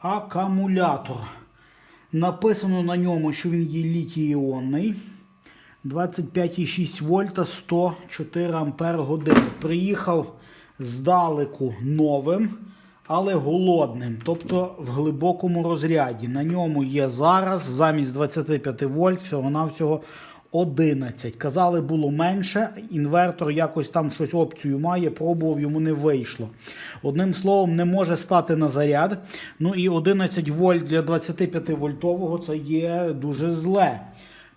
акумулятор. Написано на ньому, що він є літій-іонний. 25,6 вольта 104 ампер години. Приїхав здалеку новим, але голодним, тобто в глибокому розряді. На ньому є зараз замість 25 вольт всього-навсього 11. Казали, було менше. Інвертор якось там щось опцію має, пробував, йому не вийшло. Одним словом, не може стати на заряд. Ну і 11 вольт для 25 вольтового це є дуже зле.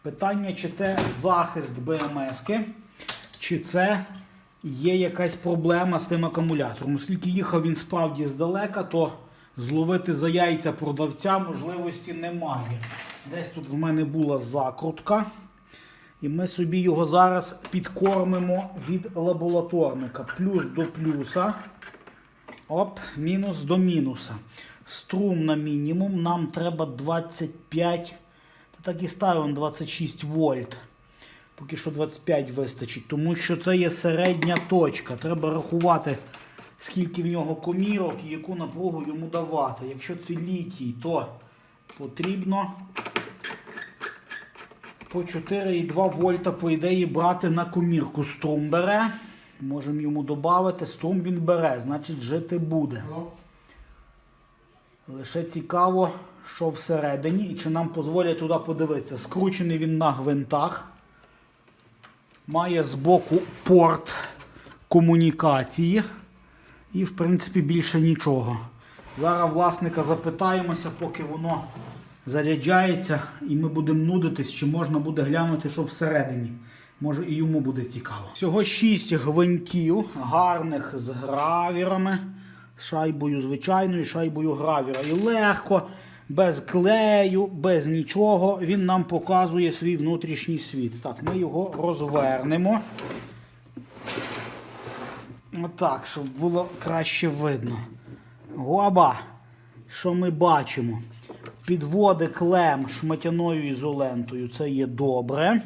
Питання, чи це захист БМС, чи це є якась проблема з тим акумулятором. Оскільки їхав він справді здалека, то зловити за яйця продавця можливості немає. Десь тут в мене була закрутка. І ми собі його зараз підкормимо від лабораторника. Плюс до плюса. Оп, мінус до мінуса. Струм на мінімум. Нам треба 25. Та так і ставимо 26 вольт. Поки що 25 вистачить. Тому що це є середня точка. Треба рахувати, скільки в нього комірок і яку напругу йому давати. Якщо це літій, то потрібно по 4,2 вольта, по ідеї, брати на комірку. Струм бере. Можемо йому додати. Струм він бере, значить жити буде. Лише цікаво, що всередині і чи нам дозволять туди подивитися. Скручений він на гвинтах. Має збоку порт комунікації. І, в принципі, більше нічого. Зараз власника запитаємося, поки воно заряджається, і ми будемо нудитись, чи можна буде глянути, що всередині. Може і йому буде цікаво. Всього 6 гвинтів, гарних з гравірами, з шайбою звичайною, шайбою гравіра. І легко, без клею, без нічого. Він нам показує свій внутрішній світ. Так, ми його розвернемо. Отак, щоб було краще видно. Гоба, що ми бачимо? Підводи клем шматяною ізолентою, це є добре.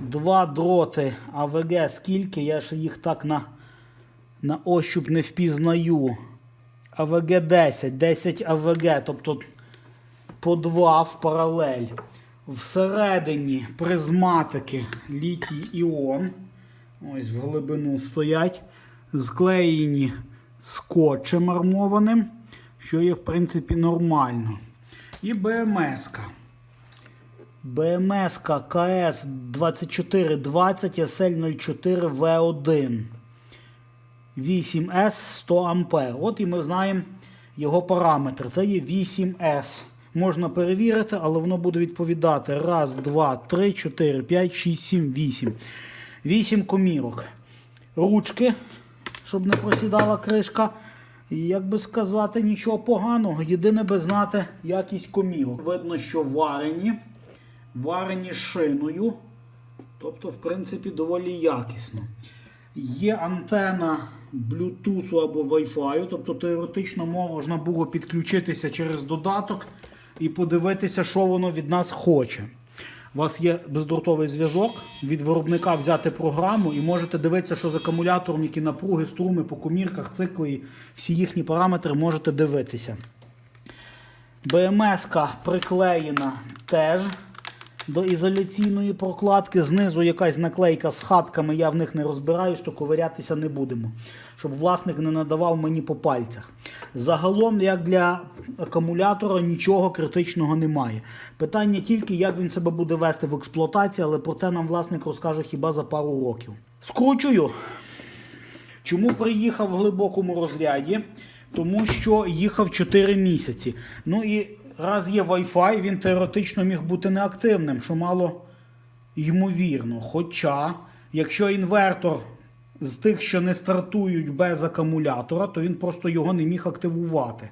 Два дроти АВГ, скільки, я ще їх так на, на ощуп не впізнаю. АВГ 10, 10 АВГ, тобто по два в паралель. Всередині призматики літій іон. Ось в глибину стоять. Склеєні скотчем армованим, що є, в принципі, нормально. І БМС-ка. БМС-ка КС 2420 SL04 V1. 8S 100 А. От і ми знаємо його параметри. Це є 8S. Можна перевірити, але воно буде відповідати. Раз, два, три, чотири, п'ять, шість, сім, вісім. Вісім комірок. Ручки, щоб не просідала кришка. Як би сказати, нічого поганого. Єдине би знати якість комірок. Видно, що варені. Варені шиною. Тобто, в принципі, доволі якісно. Є антена Bluetooth або Wi-Fi, тобто теоретично можна було підключитися через додаток і подивитися, що воно від нас хоче. У вас є бездротовий зв'язок, від виробника взяти програму і можете дивитися, що з акумулятором, які напруги, струми по комірках, цикли, всі їхні параметри можете дивитися. БМС-ка приклеєна теж до ізоляційної прокладки. Знизу якась наклейка з хатками, я в них не розбираюсь, то ковирятися не будемо, щоб власник не надавав мені по пальцях. Загалом, як для акумулятора, нічого критичного немає. Питання тільки, як він себе буде вести в експлуатації, але про це нам власник розкаже хіба за пару років. Скручую. Чому приїхав в глибокому розряді? Тому що їхав 4 місяці. Ну і раз є Wi-Fi, він теоретично міг бути неактивним, що мало ймовірно. Хоча, якщо інвертор з тих, що не стартують без акумулятора, то він просто його не міг активувати.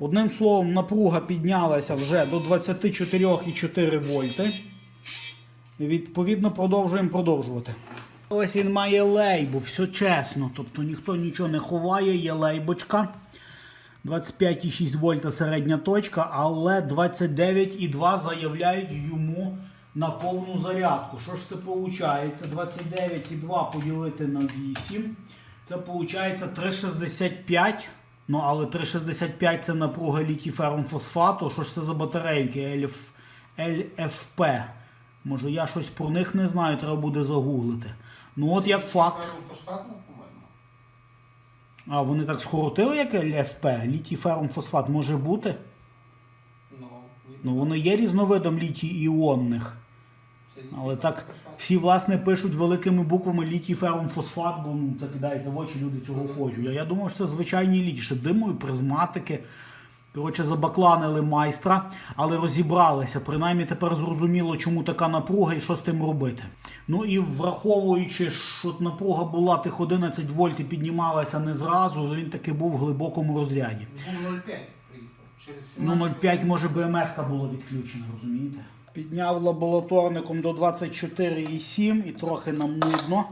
Одним словом, напруга піднялася вже до 24,4 вольти. Відповідно продовжуємо продовжувати. Ось він має лейбу, все чесно. Тобто ніхто нічого не ховає, є лейбочка. 25,6 вольта середня точка, але 29,2 заявляють йому на повну зарядку. Що ж це виходить? 29,2 поділити на 8. Це виходить 3,65 Ну, але 3,65 це напруга літій ферум фосфату. Що ж це за батарейки? LFP. Може я щось про них не знаю, треба буде загуглити. Ну от як факт. А вони так скоротили, як LFP? Літій ферум фосфат може бути? Ну, Ну воно є різновидом літій іонних. Але так всі власне пишуть великими буквами літій ферум фосфат, бо ну, це кидається в очі, люди цього хочуть. А я думав, що це звичайні літій, ще димою, призматики. Коротше, забакланили майстра, але розібралися. Принаймні тепер зрозуміло, чому така напруга і що з тим робити. Ну і враховуючи, що напруга була тих 11 вольт і піднімалася не зразу, він таки був в глибокому розряді. Ну, 0,5 приїхав. Через Ну, 0,5 може БМС було відключено, розумієте? Підняв лабораторником до 24,7 і трохи нам нудно.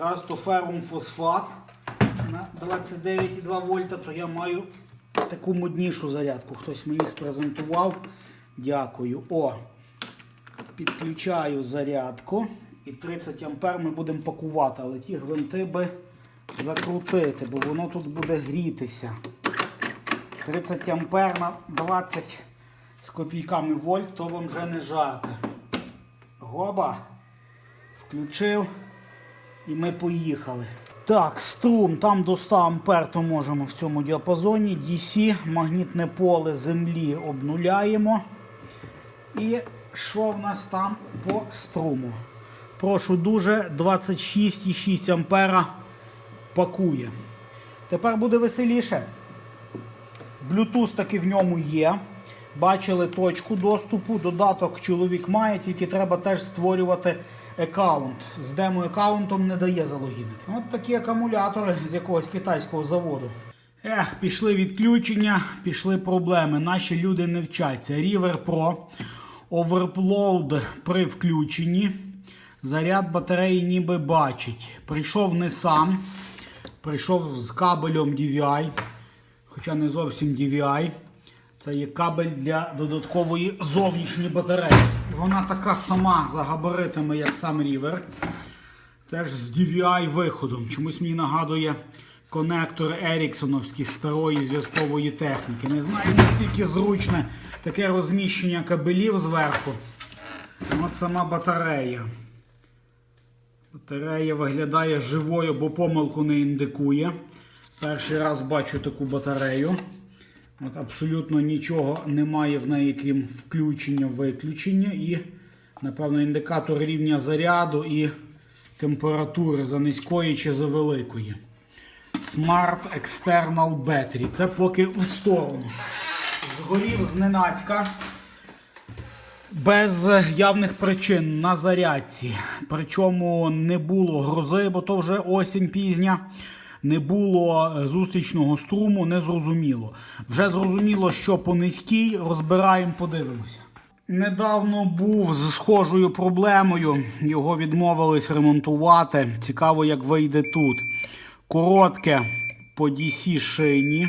Раз то ферум фосфат на 29,2 вольта, то я маю таку моднішу зарядку. Хтось мені спрезентував. Дякую. О, підключаю зарядку. І 30 ампер ми будемо пакувати, але ті гвинти би закрутити, бо воно тут буде грітися. 30 ампер на 20 з копійками вольт, то вам вже не жарти. Гоба. Включив. І ми поїхали. Так, струм там до 100 ампер, то можемо в цьому діапазоні. DC, магнітне поле землі обнуляємо. І що в нас там по струму? Прошу дуже, 26,6 ампера пакує. Тепер буде веселіше. Bluetooth таки в ньому є. Бачили точку доступу. Додаток чоловік має, тільки треба теж створювати аккаунт. З демо-аккаунтом не дає залогінити. От такі акумулятори з якогось китайського заводу. Ех, пішли відключення, пішли проблеми. Наші люди не вчаться. River Pro, Overload при включенні. Заряд батареї ніби бачить. Прийшов не сам. Прийшов з кабелем DVI хоча не зовсім DVI. Це є кабель для додаткової зовнішньої батареї. Вона така сама за габаритами, як сам River. Теж з DVI виходом. Чомусь мені нагадує конектор Еріксоновський старої зв'язкової техніки. Не знаю наскільки зручне таке розміщення кабелів зверху. От сама батарея. Батарея виглядає живою, бо помилку не індикує. Перший раз бачу таку батарею. От Абсолютно нічого немає в неї, крім включення-виключення. І, напевно, індикатор рівня заряду і температури за низької чи за великої. Smart External Battery. Це поки в сторону. Згорів зненацька. Без явних причин на зарядці. Причому не було грози, бо то вже осінь пізня. Не було е, зустрічного струму, не зрозуміло. Вже зрозуміло, що по низькій розбираємо, подивимося. Недавно був з схожою проблемою. Його відмовились ремонтувати. Цікаво, як вийде тут. Коротке по DC шині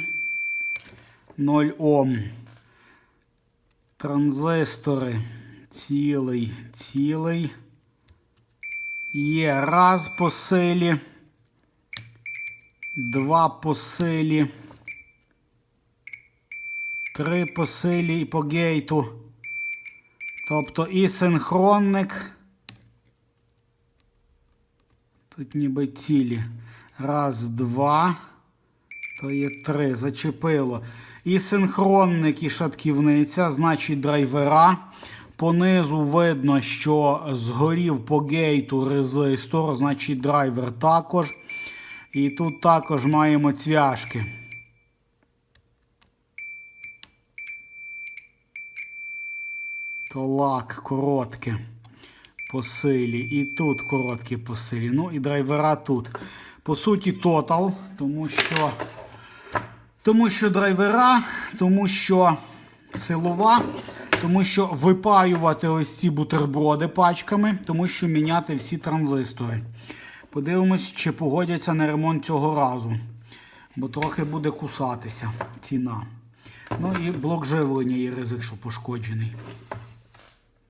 0 Ом. Транзистори цілий, цілий. Є раз по силі. Два по силі. Три по силі і по гейту. Тобто і синхронник. Тут ніби цілі. Раз, два. То є три. Зачепило. І синхронник, і шатківниця, значить драйвера. Понизу видно, що згорів по гейту резистор, значить драйвер також. І тут також маємо цвяшки. То лак коротке по силі. І тут короткі по силі. Ну і драйвера тут. По суті, тотал, тому що, тому що драйвера, тому що силова, тому що випаювати ось ці бутерброди пачками, тому що міняти всі транзистори. Подивимось, чи погодяться на ремонт цього разу. Бо трохи буде кусатися ціна. Ну і блок живлення є ризик, що пошкоджений.